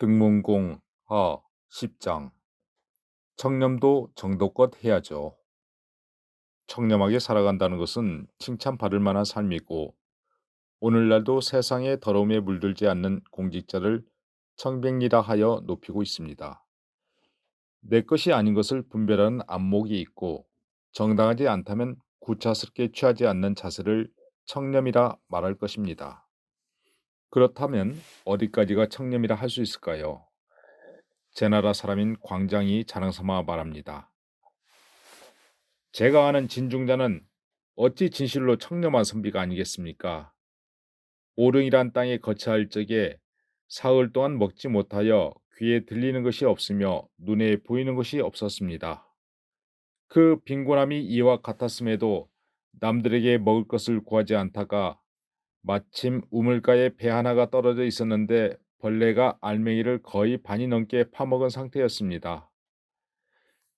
등문공 하 10장 청렴도 정도껏 해야죠. 청렴하게 살아간다는 것은 칭찬받을 만한 삶이고 오늘날도 세상의 더러움에 물들지 않는 공직자를 청백리라 하여 높이고 있습니다. 내 것이 아닌 것을 분별하는 안목이 있고 정당하지 않다면 구차스럽게 취하지 않는 자세를 청렴이라 말할 것입니다. 그렇다면 어디까지가 청렴이라 할 수 있을까요? 제 나라 사람인 광장이 자랑삼아 말합니다. 제가 아는 진중자는 어찌 진실로 청렴한 선비가 아니겠습니까? 오릉이란 땅에 거처할 적에 사흘 동안 먹지 못하여 귀에 들리는 것이 없으며 눈에 보이는 것이 없었습니다. 그 빈곤함이 이와 같았음에도 남들에게 먹을 것을 구하지 않다가 마침 우물가에 배 하나가 떨어져 있었는데 벌레가 알맹이를 거의 반이 넘게 파먹은 상태였습니다.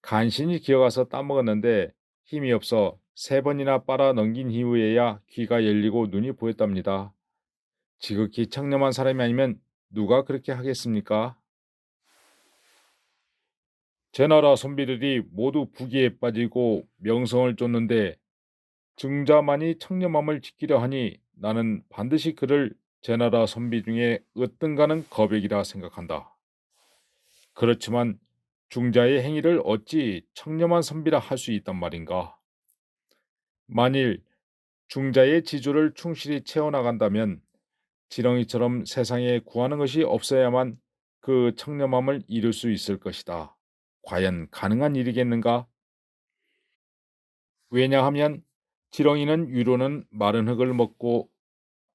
간신히 기어가서 따먹었는데 힘이 없어 세 번이나 빨아 넘긴 이후에야 귀가 열리고 눈이 보였답니다. 지극히 청렴한 사람이 아니면 누가 그렇게 하겠습니까? 제 나라 선비들이 모두 부귀에 빠지고 명성을 쫓는데 증자만이 청렴함을 지키려 하니 나는 반드시 그를 제 나라 선비 중에 으뜸가는 거백이라 생각한다. 그렇지만 중자의 행위를 어찌 청렴한 선비라 할 수 있단 말인가? 만일 중자의 지조를 충실히 채워나간다면 지렁이처럼 세상에 구하는 것이 없어야만 그 청렴함을 이룰 수 있을 것이다. 과연 가능한 일이겠는가? 왜냐하면 지렁이는 위로는 마른 흙을 먹고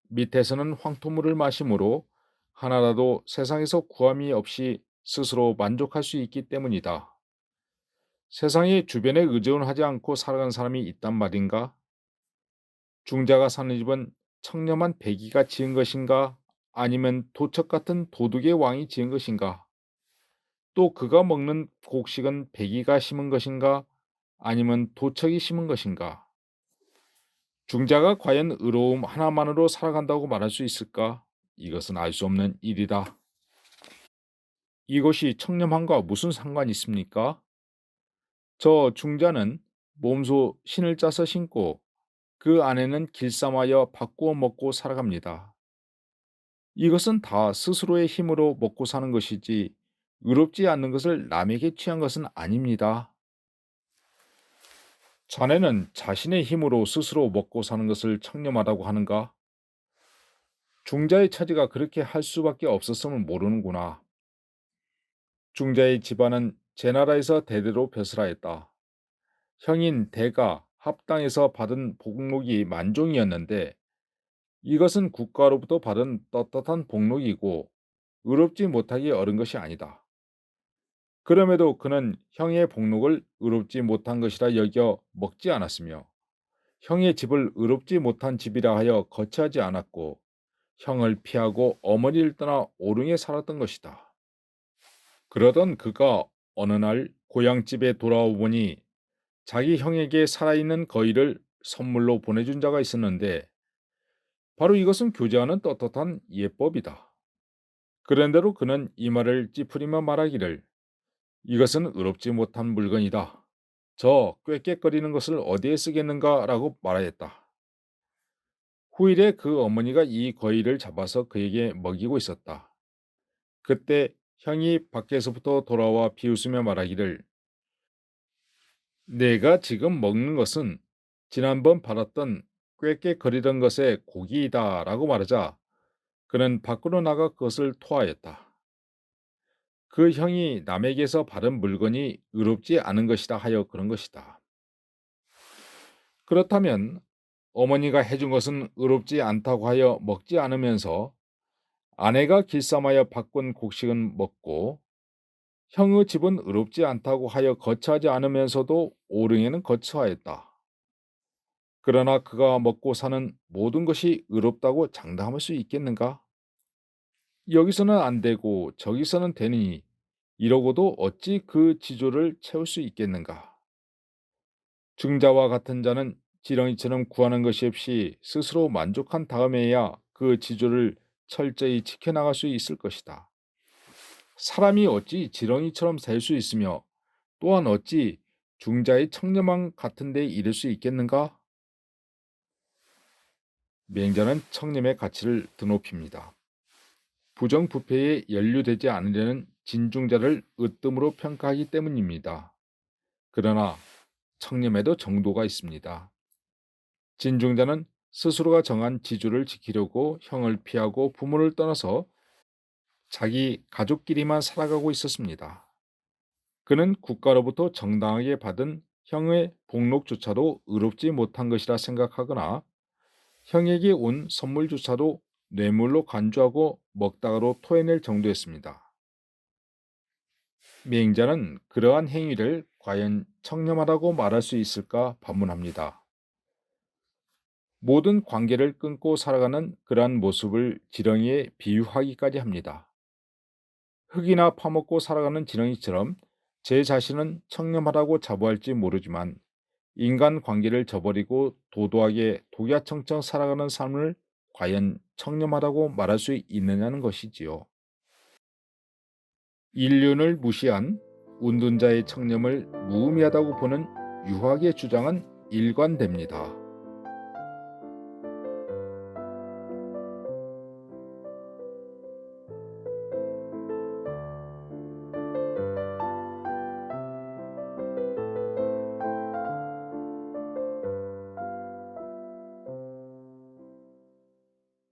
밑에서는 황토물을 마시므로 하나라도 세상에서 구함이 없이 스스로 만족할 수 있기 때문이다. 세상에 주변에 의존하지 않고 살아간 사람이 있단 말인가? 중자가 사는 집은 청렴한 배기가 지은 것인가? 아니면 도척 같은 도둑의 왕이 지은 것인가? 또 그가 먹는 곡식은 배기가 심은 것인가? 아니면 도척이 심은 것인가? 중자가 과연 의로움 하나만으로 살아간다고 말할 수 있을까? 이것은 알 수 없는 일이다. 이것이 청렴함과 무슨 상관이 있습니까? 저 중자는 몸소 신을 짜서 신고 그 안에는 길쌈하여 바꾸어 먹고 살아갑니다. 이것은 다 스스로의 힘으로 먹고 사는 것이지 의롭지 않는 것을 남에게 취한 것은 아닙니다. 자네는 자신의 힘으로 스스로 먹고 사는 것을 청렴하다고 하는가? 중자의 처지가 그렇게 할 수밖에 없었음을 모르는구나. 중자의 집안은 제 나라에서 대대로 벼슬하였다. 형인 대가 합당에서 받은 복록이 만종이었는데 이것은 국가로부터 받은 떳떳한 복록이고 의롭지 못하기 어른 것이 아니다. 그럼에도 그는 형의 복록을 의롭지 못한 것이라 여겨 먹지 않았으며 형의 집을 의롭지 못한 집이라 하여 거처하지 않았고 형을 피하고 어머니를 떠나 오릉에 살았던 것이다. 그러던 그가 어느 날 고향집에 돌아오보니 자기 형에게 살아있는 거위를 선물로 보내준 자가 있었는데 바로 이것은 교제하는 떳떳한 예법이다. 그런대로 그는 이 말을 찌푸리며 말하기를 이것은 의롭지 못한 물건이다. 저 꾀꾀거리는 것을 어디에 쓰겠는가라고 말하였다. 후일에 그 어머니가 이 거위를 잡아서 그에게 먹이고 있었다. 그때 형이 밖에서부터 돌아와 비웃으며 말하기를 내가 지금 먹는 것은 지난번 받았던 꾀꾀거리던 것의 고기이다라고 말하자 그는 밖으로 나가 그것을 토하였다. 그 형이 남에게서 받은 물건이 의롭지 않은 것이다 하여 그런 것이다. 그렇다면 어머니가 해준 것은 의롭지 않다고 하여 먹지 않으면서 아내가 길쌈하여 바꾼 곡식은 먹고 형의 집은 의롭지 않다고 하여 거처하지 않으면서도 오릉에는 거처하였다. 그러나 그가 먹고 사는 모든 것이 의롭다고 장담할 수 있겠는가? 여기서는 안 되고 저기서는 되니 이러고도 어찌 그 지조를 채울 수 있겠는가? 증자와 같은 자는 지렁이처럼 구하는 것이 없이 스스로 만족한 다음에야 그 지조를 철저히 지켜나갈 수 있을 것이다. 사람이 어찌 지렁이처럼 살 수 있으며 또한 어찌 중자의 청렴함 같은 데 이를 수 있겠는가? 맹자는 청렴의 가치를 드높입니다. 부정부패에 연루되지 않으려는 진중자를 으뜸으로 평가하기 때문입니다. 그러나 청렴에도 정도가 있습니다. 진중자는 스스로가 정한 지주를 지키려고 형을 피하고 부모를 떠나서 자기 가족끼리만 살아가고 있었습니다. 그는 국가로부터 정당하게 받은 형의 복록조차도 의롭지 못한 것이라 생각하거나 형에게 온 선물조차도 뇌물로 간주하고 먹다가로 토해낼 정도였습니다. 맹자는 그러한 행위를 과연 청렴하다고 말할 수 있을까 반문합니다. 모든 관계를 끊고 살아가는 그러한 모습을 지렁이에 비유하기까지 합니다. 흙이나 파먹고 살아가는 지렁이처럼 제 자신은 청렴하다고 자부할지 모르지만 인간 관계를 저버리고 도도하게 독야청청 살아가는 삶을 과연 청렴하다고 말할 수 있느냐는 것이지요. 인륜을 무시한 운둔자의 청렴을 무의미하다고 보는 유학의 주장은 일관됩니다.